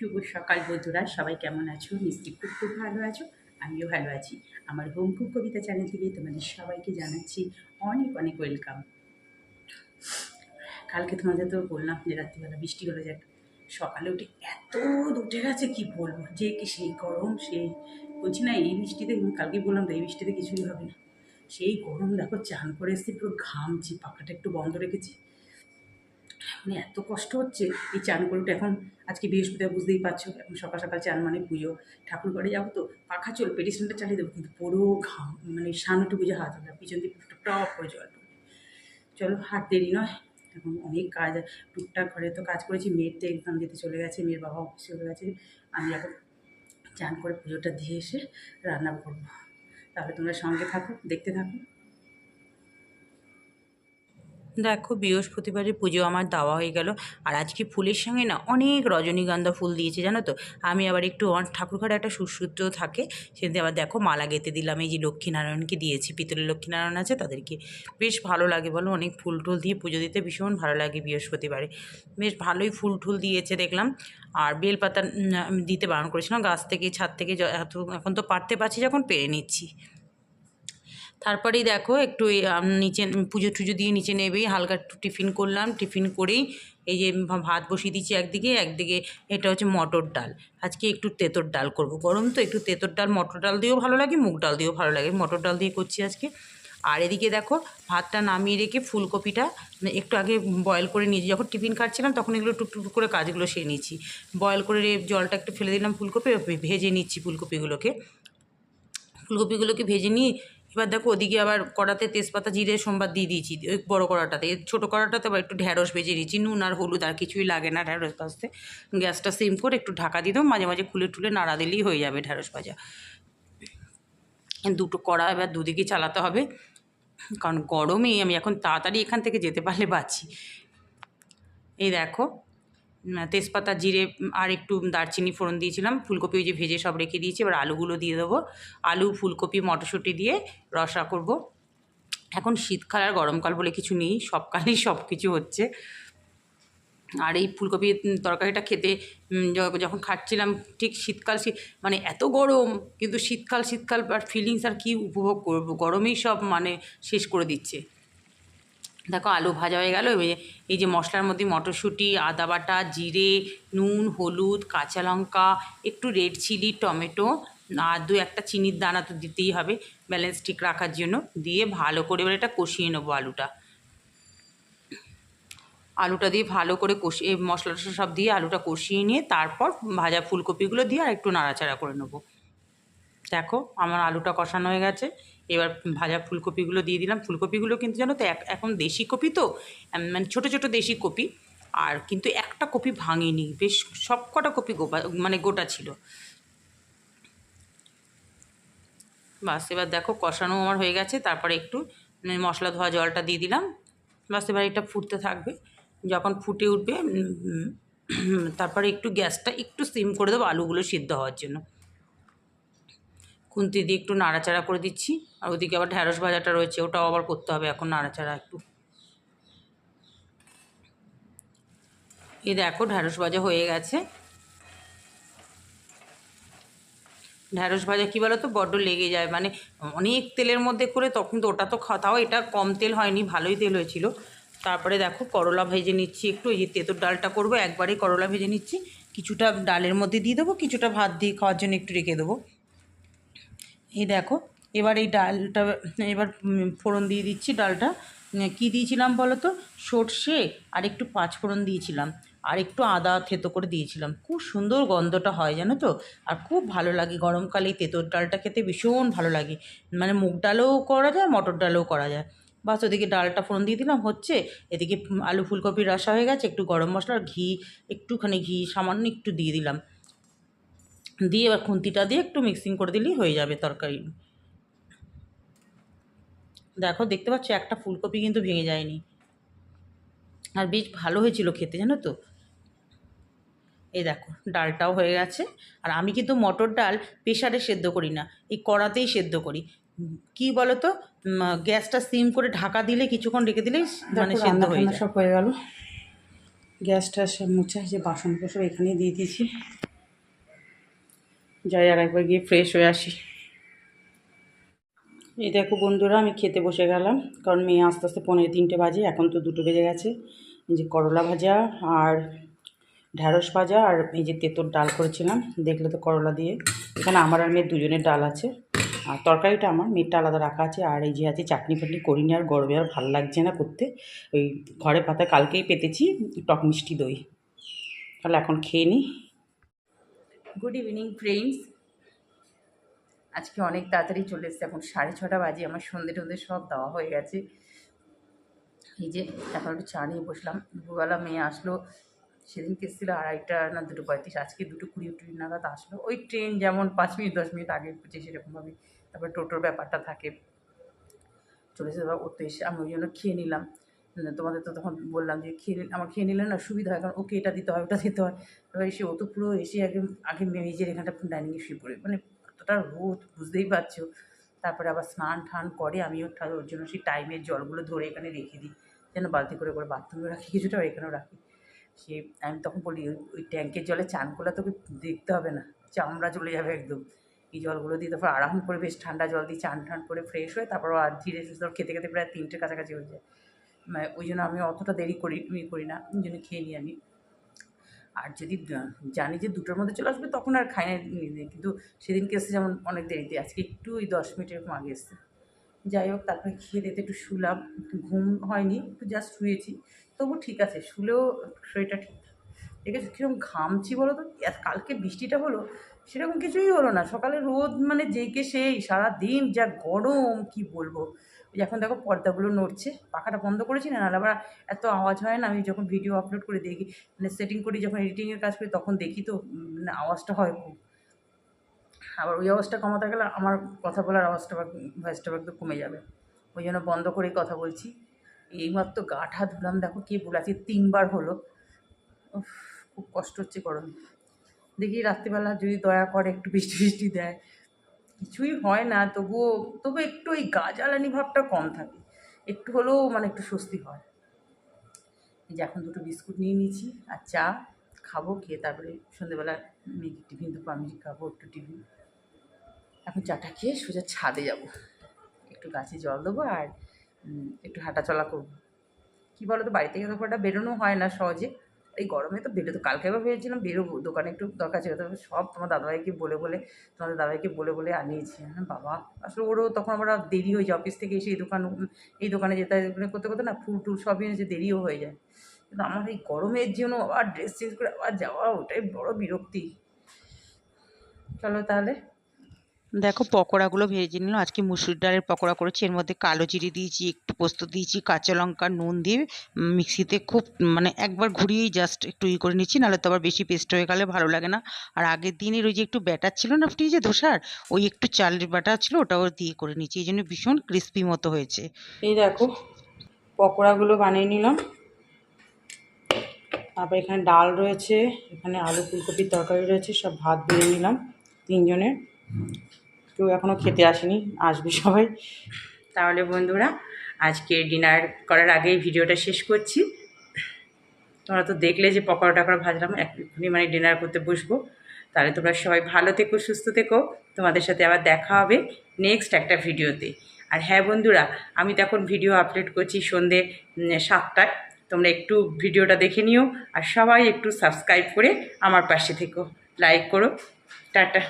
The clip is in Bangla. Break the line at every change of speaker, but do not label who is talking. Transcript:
শুভ সকাল বন্ধুরা, সবাই কেমন আছো? নিশ্চয়ই খুব খুব ভালো আছো, আমিও ভালো আছি। আমার হোম কুক কবিতা চ্যানেল থেকে তোমাদের সবাইকে জানাচ্ছি অনেক অনেক ওয়েলকাম। কালকে তোমাদের তো বললাম যে রাত্রিবেলা বৃষ্টি হলে, যাক, সকালে উঠে এত উঠে গেছে, কি বলব? যে কি সেই গরম, সেই বলছি না, এই বৃষ্টিতে কালকে বললাম তো, এই বৃষ্টিতে কিছুই হবে না। সেই গরম দেখো, চান করে এসেছি, পুরো ঘামছি, পাখাটা একটু বন্ধ রেখেছি। মানে এত কষ্ট হচ্ছে এই চান উঠে এখন আজকে বৃহস্পতিবার বুঝতেই পারছ, এখন সকাল সকাল চান মানে পুজো। ঠাকুর ঘরে যাব তো, পাখা চল পেডিসনটা চালিয়ে দেবো, কিন্তু পুরো ঘাম মানে সামনেটু বুঝে হাত হবে পিছন দিয়ে টপ করে জল। চলো হাত দেরি নয়, এখন অনেক কাজ, টুকটাক ঘরে তো কাজ করেছি, মেয়ের তো এক্সাম দিতে চলে গেছে, মেয়ের বাবা অফিসে চলে গেছে, আমি এখন চান করে পুজোটা দিয়ে এসে রান্না করব। তাহলে তোমরা সঙ্গে থাকো, দেখতে থাকো। দেখো বৃহস্পতিবারের পুজো আমার দেওয়া হয়ে গেল। আর আজকে ফুলের সঙ্গে না অনেক রজনীগন্ধা ফুল দিয়েছে, জানো তো? আমি আবার একটু আমার ঠাকুর ঘরে একটা সুসূত্র থাকে, সেদিন আবার দেখো মালা গেঁথে দিলাম, এই যে লক্ষ্মীনারায়ণকে দিয়েছি, পিতলের লক্ষ্মীনারায়ণ আছে তাদেরকে। বেশ ভালো লাগে বলো, অনেক ফুল টুল দিয়ে পুজো দিতে ভীষণ ভালো লাগে বৃহস্পতিবারে। বেশ ভালোই ফুল টুল দিয়েছে দেখলাম। আর বেলপাতা দিতে বারণ করেছিলাম, গাছ থেকে, ছাদ থেকে এখন তো পারতে পারছি, যখন পেরে নিচ্ছি। তারপরেই দেখো একটু নিচে পুজো টুজো দিয়ে নিচে নেবেই, হালকা একটু টিফিন করলাম, টিফিন করেই এই যে ভাত বসিয়ে দিচ্ছি একদিকে একদিকে এটা হচ্ছে মটর ডাল। আজকে একটু তেঁতর ডাল করব। গরম তো, একটু তেঁতর ডাল, মটর ডাল দিয়েও ভালো লাগে, মুগ ডাল দিয়েও ভালো লাগে। মটর ডাল দিয়ে করছি আজকে। আর এদিকে দেখো, ভাতটা নামিয়ে রেখে ফুলকপিটা মানে একটু আগে বয়েল করে নিয়েছি। যখন টিফিন খাচ্ছিলাম, তখন এগুলো টুকটুক করে কাজগুলো সেরে নিয়েছি। বয়েল করে জলটা একটু ফেলে দিলাম ফুলকপি, ভেজে নিচ্ছি ফুলকপিগুলোকে। ফুলকপিগুলোকে ভেজে নিই এবার দেখো ওদিকে আবার কড়াতে তেজপাতা, জিরে, সোমবার দিয়ে দিয়েছি, ওই বড়ো কড়াটাতে। ছোটো কড়াটাতে আবার একটু ঢ্যাঁড়স ভেজে নিয়েছি, নুন আর হলুদ, আর কিছুই লাগে না ঢ্যাঁড়স ভাজতে। গ্যাসটা সিম করে একটু ঢাকা দিয়ে দেবো, মাঝে মাঝে খুলে টুলে নাড়া দিলেই হয়ে যাবে ঢ্যাঁড়স ভাজা। দুটো কড়া এবার দুদিকে চালাতে হবে, কারণ গরমে আমি এখন তাড়াতাড়ি এখান থেকে যেতে পারলে বাঁচি। এই দেখো তেজপাতা, জিরে আর একটু দারচিনি ফোড়ন দিয়েছিলাম। ফুলকপি ওই যে ভেজে সব রেখে দিয়েছি। এবার আলুগুলো দিয়ে দেবো। আলু, ফুলকপি, মটরশুঁটি দিয়ে রসা করব। এখন শীতকাল আর গরমকাল বলে কিছু নেই। সবকালেই সব কিছু হচ্ছে। আর এই ফুলকপির তরকারিটা খেতে যখন খাচ্ছিলাম, ঠিক শীতকাল শীত মানে এত গরম, কিন্তু শীতকাল শীতকাল, আর ফিলিংস আর কি উপভোগ করব? গরমেই সব মানে শেষ করে দিচ্ছে। দেখো আলু ভাজা হয়ে গেল এই যে মশলার মধ্যে মটরশুঁটি, আদা বাটা, জিরে, নুন, হলুদ, কাঁচা লঙ্কা, একটু রেড চিলি টমেটো, আর দু একটা চিনির দানা তো দিতেই হবে ব্যালেন্স ঠিক রাখার জন্য, দিয়ে ভালো করে এবার এটা কষিয়ে নেব আলুটা। আলুটা দিয়ে ভালো করে কষিয়ে মশলা সব দিয়ে আলুটা কষিয়ে নিয়ে তারপর ভাজা ফুলকপিগুলো দিয়ে আর একটু নাড়াচাড়া করে নেব। দেখো আমার আলুটা কষানো হয়ে গেছে। এবার ভাজা ফুলকপিগুলো দিয়ে দিলাম। ফুলকপিগুলো কিন্তু জানো তো এখন দেশি কপি তো মানে ছোটো ছোটো দেশি কপি। আর কিন্তু একটা কপি ভাঙেনি বেশ সব কটা কপি গোপা মানে গোটা ছিল। বাস এবার দেখো কষানো আমার হয়ে গেছে। তারপরে একটু উম, মশলা ধোয়া জলটা দিয়ে দিলাম। বাস এবার এটা ফুটতে থাকবে। যখন ফুটে উঠবে তারপরে একটু গ্যাসটা একটু সিম করে দেবো আলুগুলো সিদ্ধ হওয়ার জন্য। খুন্তি দিয়ে একটু নাড়াচাড়া করে দিচ্ছি, আর ওদিকে আবার ঢ্যাঁড়স ভাজাটা রয়েছে, ওটাও আবার করতে হবে এখন নাড়াচাড়া একটু। এই দেখো ঢ্যাঁড়স ভাজা হয়ে গেছে। ঢ্যাঁড়স ভাজা কী বলো তো বড্ড লেগে যায় মানে অনেক তেলের মধ্যে করে তখন তো ওটা তো খা- তাও এটা কম তেল হয়নি, ভালোই তেল হয়েছিল। তারপরে দেখো করলা ভেজে নিচ্ছি একটু, এই যে তেঁতোর ডালটা করব, একবারেই করলা ভেজে নিচ্ছি, কিছুটা ডালের মধ্যে দিয়ে দেবো, কিছুটা ভাত দিয়ে খাওয়ার জন্য একটু রেখে দেবো। এই দেখো, এবার এই ডালটা, এবার ফোড়ন দিয়ে দিচ্ছি ডালটা। কী দিয়েছিলাম বলো তো সর্ষে আর একটু পাঁচফোড়ন দিয়েছিলাম। আর একটু আদা থেতো করে দিয়েছিলাম। খুব সুন্দর গন্ধটা হয়, জানো তো? আর খুব ভালো লাগে গরমকালে তেঁতোর ডালটা খেতে, ভীষণ ভালো লাগে। মানে মুগ ডালও করা যায়, মটর ডালও করা যায়। বাস, ওদিকে ডালটা ফোড়ন দিয়ে দিলাম, হচ্ছে এদিকে আলু ফুলকপির রসা হয়ে গেছে, একটু গরম মশলা ঘি, একটুখানি ঘি, সামান্য একটু দিয়ে দিলাম। দিয়ে এবার খুন্তিটা দিয়ে একটু মিক্সিং করে দিলেই হয়ে যাবে তরকারি। দেখো দেখতে পাচ্ছ একটা ফুলকপি কিন্তু ভেঙে যায়নি। আর বেশ ভালো হয়েছিল খেতে জানো তো? এই দেখো ডালটাও হয়ে গেছে। আর আমি কিন্তু মটর ডাল প্রেশারে সেদ্ধ করি না এই কড়াতেই সেদ্ধ করি। কি বলো তো গ্যাসটা সিম করে ঢাকা দিলে কিছুক্ষণ রেখে দিলেই মানে সেদ্ধ হয়ে
সব হয়ে গেল। গ্যাসটা সব মুছা যে বাসন সব এখানেই দিয়ে দিয়েছি।
যাই আর একবার গিয়ে ফ্রেশ হয়ে আসি। এই দেখো বন্ধুরা, আমি খেতে বসে গেলাম, কারণ মেয়ে আস্তে আস্তে পনেরো তিনটে বাজে, এখন তো দুটো বেজে গেছে। এই যে করলা ভাজা আর ঢ্যাঁড়স ভাজা আর এই যে তেঁতোর ডাল করেছিলাম, দেখলে তো করলা দিয়ে। এখানে আমার আর মেয়ের দুজনের ডাল আছে, আর তরকারিটা আমার, মেয়েরটা আলাদা রাখা আছে, আর এই যে আছে চাটনি ফাটনি করিনি, আর গরমে আর ভালো লাগছে না করতে। ওই ঘরে পাতা কালকেই পেতেছি টক মিষ্টি দই। তাহলে এখন খেয়ে নিই গুড ইভিনিং ফ্রেন্ডস আজকে অনেক তাড়াতাড়ি চলে এসছে। এখন সাড়ে ছটা বাজে। আমার সন্ধে টন্ধে সব দেওয়া হয়ে গেছে। এই যে, এখন একটু চা নিয়ে বসলাম। দুপুরবেলা মেয়ে আসলো। সেদিনকে এসেছিল আড়াইটা না দুটো পঁয়ত্রিশ। আজকে দুটো কুড়ি কুড়ি নাগাদ আসলো। ওই ট্রেন যেমন পাঁচ মিনিট, দশ মিনিট আগে পৌঁছে সেরকমভাবে। তারপর টোটোর ব্যাপারটা থাকে। চলে এসে ও তো এসে, আমি ওই জন্য খেয়ে নিলাম। তোমাদের তো তখন বললাম যে খেয়ে আমার খেয়ে নিলে না সুবিধা হয়, কারণ ওকে এটা দিতে হয়, ওটা দিতে হয়। এবার এসে ও তো পুরো এসে আগে আগে মেজের এখানটা ডাইনিংয়ে শুয়ে পড়ে। মানে এতটা রোদ, বুঝতেই পারছ। তারপরে আবার স্নান টান করে আমিও ঠা- ওর জন্য সেই টাইমের জলগুলো ধরে এখানে রেখে দিই, যেন বালতি করে করে বাথরুমে রাখি, কিছুটা এখানেও রাখি। সে আমি তখন বলি, ওই- ট্যাঙ্কের জলে চান করলে তোকে দেখতে হবে না, চামড়া চলে যাবে একদম। এই জলগুলো দিয়ে তারপর আরাম করে বেশ ঠান্ডা জল দিয়ে চান টান করে ফ্রেশ হয়ে তারপর আর ধীরে সুস্থ খেতে খেতে প্রায় তিনটের কাছাকাছি হয়ে যায়। মানে ওই জন্য আমি অতটা দেরি করি ই করি না, ওই জন্য খেয়ে নিই আমি। আর যদি জানি যে দুটোর মধ্যে চলে আসবে, তখন আর খাই না। কিন্তু সেদিনকে এসে যেমন অনেক দেরিতে, আজকে একটু ওই দশ মিনিট এরকম আগে এসছে। যাই হোক, তারপরে খেয়ে দিতে একটু শুলাম ঘুম হয়নি, একটু জাস্ট শুয়েছি। তবু ঠিক আছে, শুলেও শরীরটা ঠিক ঠিক আছে কীরকম ঘামছি বলো তো? কালকে বৃষ্টিটা হলো, সেরকম কিছুই হলো না। সকালে রোদ মানে যেকে সেই, সারাদিন যা গরম, কি বলব? এখন দেখো পর্দাগুলো নড়ছে, পাখাটা বন্ধ করেছি না, নাহলে আবার এত আওয়াজ হয় না, আমি যখন ভিডিও আপলোড করে দেখি মানে সেটিং করি, যখন এডিটিংয়ের কাজ করি, তখন দেখি তো মানে আওয়াজটা হয় খুব। আবার ওই আওয়াজটা কমাতে গেলে আমার কথা বলার আওয়াজটা ভয়েসটা একদম কমে যাবে। ওই জন্য বন্ধ করেই কথা বলছি। এইমাত্র গাঠা ধুলাম, দেখো কে বলে আজকে তিনবার হলো। খুব কষ্ট হচ্ছে গরমে। দেখি রাত্রিবেলা যদি দয়া করে একটু বৃষ্টি বৃষ্টি দেয় কিছুই হয় না, তবুও, তবু একটু ওই গা জ্বালানি ভাবটা কম থাকে। একটু হলেও মানে একটু স্বস্তি হয়। এই যে এখন দুটো বিস্কুট নিয়ে নিয়েছি, আর চা খাব, খেয়ে তারপরে সন্ধ্যেবেলা মেয়েকে টিফিন দেবো আমি খাব, একটু টিফিন। এখন চাটা খেয়ে সোজা ছাদে যাব। একটু গাছে জল দেবো আর একটু হাঁটাচলা করব। কী বলো তো বাড়ি থেকে তো বেরোনো হয় না সহজে। এই গরমে তো বেরো তো কালকে আবার ভেবেছিলাম বেরোবো, দোকানে একটু দরকার ছিল, তবে সব তোমার দাদাভাইকে বলে বলে, তোমাদের দাদাভাইকে বলে বলে আনিয়েছি। হ্যাঁ বাবা, আসলে ওরও তখন আমরা দেরি হয়ে যায়, অফিস থেকে এসে এই দোকান, এই দোকানে যেতে করতে করতে না ফুল টুল সবই এনেছে দেরিও হয়ে যায়। কিন্তু আমার এই গরমের জন্য আবার ড্রেস চেঞ্জ করে আবার যাওয়া, ওটাই বড় বিরক্তি। চলো তাহলে।
দেখো পকোড়াগুলো ভেজে নিলাম। আজকে মুসুর ডালের পকোড়া করেছি। এর মধ্যে কালো জিরে দিয়েছি, একটু পোস্ত দিয়েছি, কাঁচা লঙ্কা, নুন দিয়ে মিক্সিতে খুব মানে একবার ঘুরিয়েই জাস্ট একটু ই করে নিচ্ছি, নাহলে তো আবার বেশি পেস্ট হয়ে গেলে ভালো লাগে না। আর আগের দিনের ওই যে একটু ব্যাটার ছিল না ফ্রিজে ধোসার, ওই একটু চালের ব্যাটার ছিল, ওটাও দিয়ে করে নিচ্ছি। এই জন্য ভীষণ ক্রিস্পি মতো হয়েছে।
এই দেখো, পকোড়াগুলো বানিয়ে নিলাম। তারপর এখানে ডাল রয়েছে, এখানে আলু ফুলকপির তরকারি রয়েছে, সব ভাত দিয়ে নিলাম তিনজনের। কেউ এখনও খেতে আসেনি, আসবে সবাই। তাহলে বন্ধুরা, আজকে ডিনার করার আগেই ভিডিওটা শেষ করছি। তোমরা তো দেখলে যে পকোড়া টকোড়া ভাজলাম এখনই মানে ডিনার করতে বসবো। তাহলে তোমরা সবাই ভালো থেকো, সুস্থ থেকো। তোমাদের সাথে আবার দেখা হবে নেক্সট একটা ভিডিওতে। আর হ্যাঁ বন্ধুরা, আমি তো এখন ভিডিও আপলোড করছি সন্ধে সাতটায়। তোমরা একটু ভিডিওটা দেখে নিও, আর সবাই একটু সাবস্ক্রাইব করে আমার পাশে থেকো। লাইক করো। টাটা।